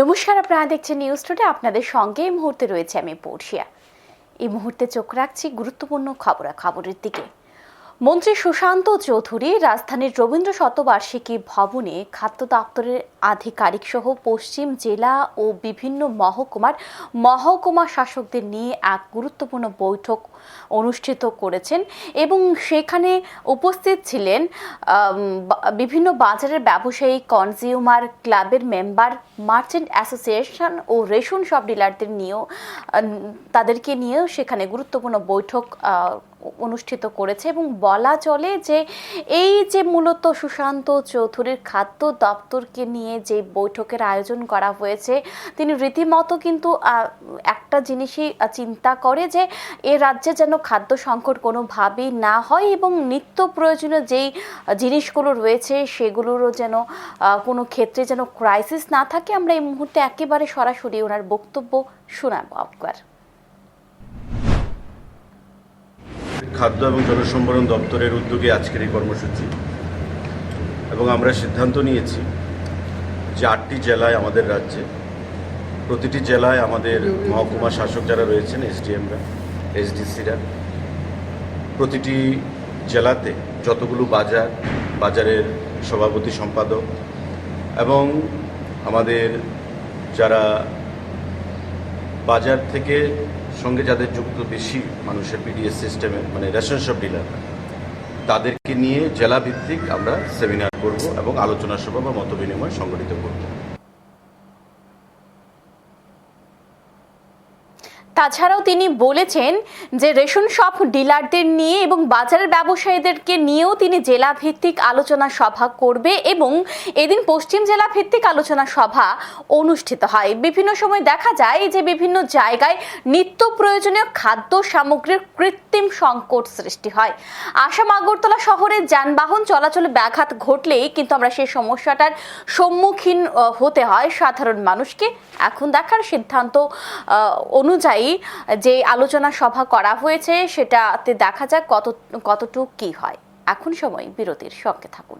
নমস্কার, আপনারা দেখছেন নিউজ টুডে আপনাদের সঙ্গে এই মুহূর্তে রয়েছে আমি পড়শিয়া। এই মুহূর্তে চোখ রাখছি গুরুত্বপূর্ণ খবরাখবরের দিকে। মন্ত্রী সুশান্ত চৌধুরী রাজধানীর রবীন্দ্র শতবার্ষিকী ভবনে খাদ্য দপ্তরের আধিকারিক সহ পশ্চিম জেলা ও বিভিন্ন মহকুমার মহকুমা শাসকদের নিয়ে এক গুরুত্বপূর্ণ বৈঠক অনুষ্ঠিত করেছেন এবং সেখানে উপস্থিত ছিলেন বিভিন্ন বাজারের ব্যবসায়ী, কনজিউমার ক্লাবের মেম্বার, মার্চেন্ট অ্যাসোসিয়েশন ও রেশন সব ডিলারদের নিয়েও তাদেরকে নিয়েও সেখানে গুরুত্বপূর্ণ বৈঠক অনুষ্ঠিত করেছে এবং বলা চলে যে এই যে মূলত সুশান্ত চৌধুরীর খাদ্য দপ্তরকে নিয়ে যে বৈঠকের আয়োজন করা হয়েছে, তিনি রীতিমতো কিন্তু একটা জিনিসই চিন্তা করে যে এ রাজ্যে যেন খাদ্য সংকট কোনোভাবেই না হয় এবং নিত্য প্রয়োজনীয় যেই জিনিসগুলো রয়েছে সেগুলোরও যেন কোনো ক্ষেত্রে যেন ক্রাইসিস না থাকে। আমরা এই মুহূর্তে একেবারে সরাসরি ওনার বক্তব্য শোনাবো একবার খাদ্য এবং জনসম্ভরণ দপ্তরের উদ্যোগে আজকের এই কর্মসূচি। এবং আমরা সিদ্ধান্ত নিয়েছি যে আটটি জেলায় আমাদের রাজ্যে, প্রতিটি জেলায় আমাদের মহকুমা শাসক যারা রয়েছেন এসডিএমরা এসডিসিরা প্রতিটি জেলাতে যতগুলো বাজার, বাজারের সভাপতি সম্পাদক এবং আমাদের যারা বাজার থেকে সঙ্গে যাদের যুক্ত বেশি মানুষের পিডিএস সিস্টেমে মানে রেশনশপ ডিলার তাদেরকে নিয়ে জেলাভিত্তিক আমরা সেমিনার করব এবং আলোচনা সভা বা মত বিনিময় সংগঠিত করব। তাছাড়াও তিনি বলেছেন যে রেশন শপ ডিলারদের নিয়ে এবং বাজারের ব্যবসায়ীদেরকে নিয়েও তিনি জেলা ভিত্তিক আলোচনা সভা করবে এবং এদিন পশ্চিম জেলা ভিত্তিক আলোচনা সভা অনুষ্ঠিত হয়। বিভিন্ন সময় দেখা যায় যে বিভিন্ন জায়গায় নিত্য প্রয়োজনীয় খাদ্য সামগ্রীর কৃত্রিম সংকট সৃষ্টি হয়। আসাম আগরতলা শহরে যানবাহন চলাচলে ব্যাঘাত ঘটলেই কিন্তু আমরা সেই সমস্যাটার সম্মুখীন হতে হয় সাধারণ মানুষকে। এখন দেখার সিদ্ধান্ত আহ, অনুযায়ী যে আলোচনা সভা করা হয়েছে, সেটাতে দেখা যাক কত, কতটুকু কি হয়। এখন সময় বিরতির সঙ্গে থাকুন।